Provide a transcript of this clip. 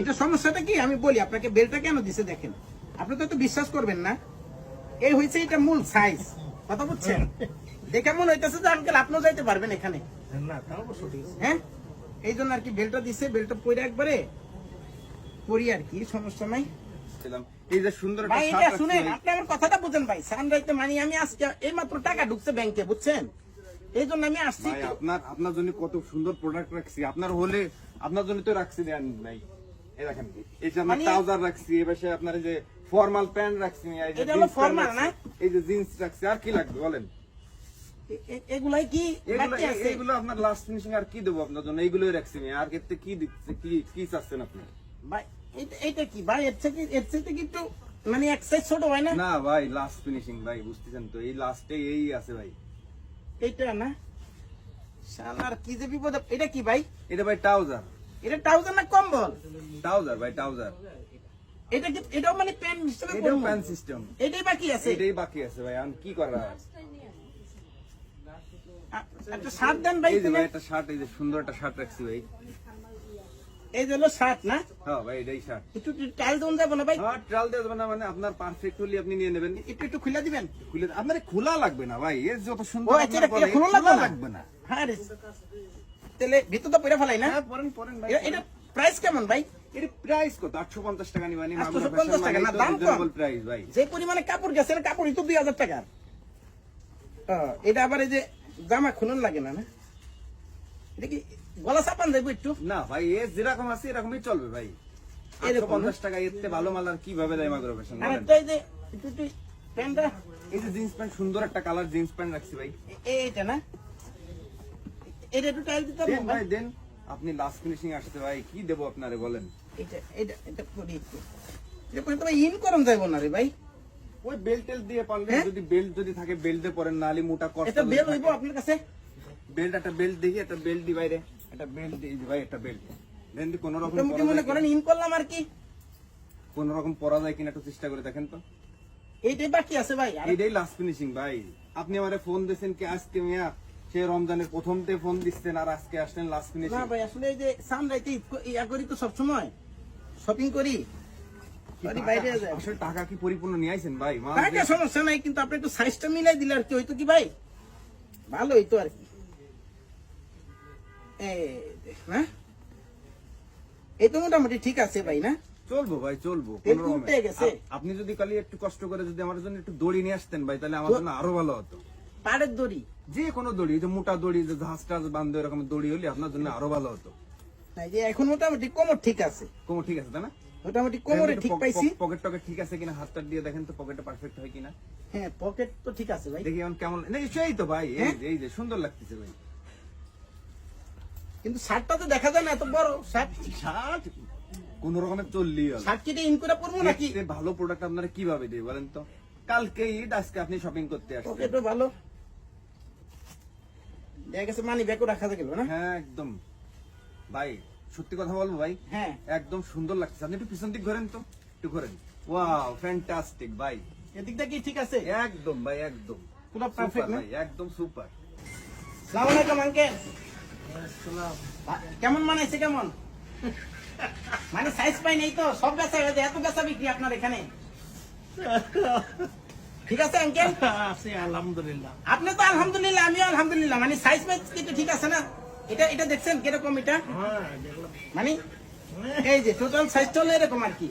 এটা সমস্যাটা কি? আমি বলি আপনাকে বেলটা কেন দিছে দেখেন? আপনি তো বিশ্বাস করবেন না। এই হয়েছে এটা মূল সাইজ কথা বুঝছেন? দেখে মনে হইতেছে যে আঙ্কেল আপনিও যাইতে পারবেন এখানে। হ্যাঁ? এই জন্য আর কি বেলটা দিছে বেলটা পরে একবারে পরি আর কি সমস্যা নাই। এই যে সুন্দর ভাই এটা শুনেন আপনি আমার কথাটা বুঝেন ভাই। সানরাইতে মানে আমি আজকে এই মাত্র টাকা ঢুকছে ব্যাংকে বুঝছেন? এই জন্য আমি আসছি আপনার আপনার জন্য কত সুন্দর প্রোডাক্ট রাখছি। আপনার হলে আপনার জন্য তো রাখছি দেন ভাই এই দেখেন এই যে আপনার মানে- ট্রাউজার রাখছি এই আপনার যে ফর্মাল প্যান্ট রাখছি এই যে এটা হলো jeans pant formal, রাখছি, না? এই যে জিন্স রাখছি আর কি লাগবে বলেন? এ- এ- এগুলাই কি এগুলো বাকি আছে? এগুলো আপনার লাস্ট ফিনিশিং আর কি দেবো আপনার জন্য? এইগুলোই রাখছি আর ক্ষেত্রে কি দিচ্ছে কি কি চাচ্ছেন আপনি? ভাই এটা- এটা কি? ভাই এর থেকে এর থেকে কি মানে এক সাইজ ছোট হয় না? না ভাই লাস্ট ফিনিশিং ভাই বুঝতেছেন তো? এই লাস্টে এই আছে ভাই। এইটা না? শালার কি যে বিপদ এটা কি ভাই? এটা ভাই ট্রাউজার এটা ট্রাউজার না কম্বল? ট্রাউজার ভাই ট্রাউজার এটা কি এটাও মানে প্যান্ট হিসেবে এটাও? প্যান্ট সিস্টেম এটাই বাকি আছে? এটাই বাকি আছে ভাই এখন কি করা? একটা শার্ট দেন ভাই এই ভাই। একটা শার্ট এই যে সুন্দর একটা শার্ট রাখছি ভাই। এই যে হলো শার্ট না? হ্যাঁ ভাই এটাই শার্ট একটু টাইল দেন যাব না ভাই? হ্যাঁ ট্রাল দিয়ে দেবেন না মানে আপনার পারফেক্ট হলে আপনি নিয়ে নেবেন। একটু একটু খুলে দিবেন? খুলে আপনার খোলা লাগবে না ভাই। এর যত সুন্দর আচ্ছা এটা খোলা লাগবে লাগবে না। হ্যাঁ রে। তাহলে ভিতর তো পরে ফেলাই না? হ্যাঁ পরেন পরেন ভাই এটা- প্রাইস কেমন ভাই? এর প্রাইস কত? আটশো পঞ্চাশ টাকা নিবানি 850 টাকা, না, দাম কম। প্রাইস ভাই। যে পরিমাণে কাপড় গেছে না কাপড়ই তো দুই হাজার এটা আবার এই যে জামা খুলন লাগে না না? এটা কি গলা চাপান দেবো একটু? না ভাই এ যেরকম আছে এরকমই চলবে ভাই। আটশো এরকম না? পঞ্চাশ টাকা এর ভালো মাল আর কীভাবে দেয় মাইক্রো ফ্যাশন আর বলেন? এই যে একটু একটু প্যান্টটা এই যে জিন্স প্যান্ট সুন্দর একটা কালার জিন্স প্যান্ট রাখছি ভাই। এইটা না? এটা একটু টাইল দিতে দেন ভাই দেন। আপনি লাস্ট ফিনিশিং আসতে ভাই কি দেবো আপনারে বলেন? এটা এটা এটা করি এটা করে তোমার ইন করম যাইব না রে ভাই। ওই বেল্ট টেল দিয়ে পারলে হ্যাঁ? যদি বেল্ট যদি থাকে বেল্ট দিয়ে পরেন মোটা কষ্ট এটা বেল হইব আপনার কাছে? বেল্ট একটা বেল্ট দেখি একটা বেল্ট দি বাইরে। একটা বেল্ট দিই ভাই একটা বেল্ট দেন কোন রকম পরা মনে করেন ইন করলাম আর কি। কোন রকম পরা যায় কিনা একটু চেষ্টা করে দেখেন তো। এইটাই বাকি আছে ভাই এইটাই লাস্ট ফিনিশিং ভাই। আপনি আমারে ফোন দিয়েছেন কি আজকে মিয়া? সে রমজানের প্রথমতে ফোন দিচ্ছেন আর আজকে আসলেন লাস্ট না ভাই আসলে এই যে সানরাইতে ইয়া করি তো সবসময়। শপিং করি। আসলে টাকা কি পরিপূর্ণ নিয়ে আইছেন ভাই? টাকা সমস্যা নাই কিন্তু আপনি একটু সাইজটা মিলাই দিলে আর কি হইতো কি ভাই? ভালো হইতো আর কি। এই না এই তো মোটামুটি ঠিক আছে ভাই না? চলবো ভাই চলবো আপনি যদি কালি একটু কষ্ট করে যদি আমার জন্য একটু দড়ি নিয়ে আসতেন ভাই তাহলে আমার জন্য আরও ভালো হতো। পাড়ের দড়ি। যে কোনো দড়ি এই যে মোটা দড়ি যে জাহাজ টাজ বান্ধব এরকম দড়ি হলে আপনার জন্য আরও ভালো হতো। যে এখন মোটামুটি কোমর ঠিক আছে। কোমর ঠিক আছে তাই না? মোটামুটি কোমরে ঠিক পাইছি। পকেট টকেট ঠিক আছে কিনা? হাতটা দিয়ে দেখেন তো পারফেক্ট হয় কিনা। হ্যাঁ পকেট তো ঠিক আছে ভাই। দেখি এখন কেমন না, সেই তো ভাই এই হ্যাঁ? যে সুন্দর লাগতেছে ভাই। কিন্তু শার্টটা তো দেখা যায় না এত বড় শার্ট। শার্ট? কোন রকমের চললি শার্ট কেটে ইন করে পরবো নাকি? ভালো প্রোডাক্ট আপনারা কীভাবে দেবে বলেন তো? কালকে আজকে আপনি শপিং করতে পকেটও ভালো। দেখা গেছে মানি ব্যাগও রাখা গেল না? হ্যাঁ একদম। ভাই সত্যি কথা বলব ভাই? হ্যাঁ। একদম সুন্দর লাগছে আপনি একটু পিছন দিক ঘোরেন তো। একটু ঘোরেন। ওয়াও ফ্যান্টাস্টিক ভাই। এদিকটা কি ঠিক আছে? একদম ভাই একদম। পুরো পারফেক্ট ভাই একদম সুপার সালাম আলাইকুম আঙ্কেল কেমন মানাইছে কেমন? মানে সাইজ পাই নেই তো সব বেচা হয়ে যায় এত বেচা বিক্রি আপনার এখানে? ঠিক আছে আঙ্কেল আছে আলহামদুলিল্লাহ। আপনি তো আলহামদুলিল্লাহ আমিও আলহামদুলিল্লাহ। মানে সাইজ ম্যাচ কিন্তু ঠিক আছে না? এটা এটা দেখছেন কীরকম এটা? হ্যাঁ মানে এই যে টোটাল সাইজটা হলো এরকম আর কি।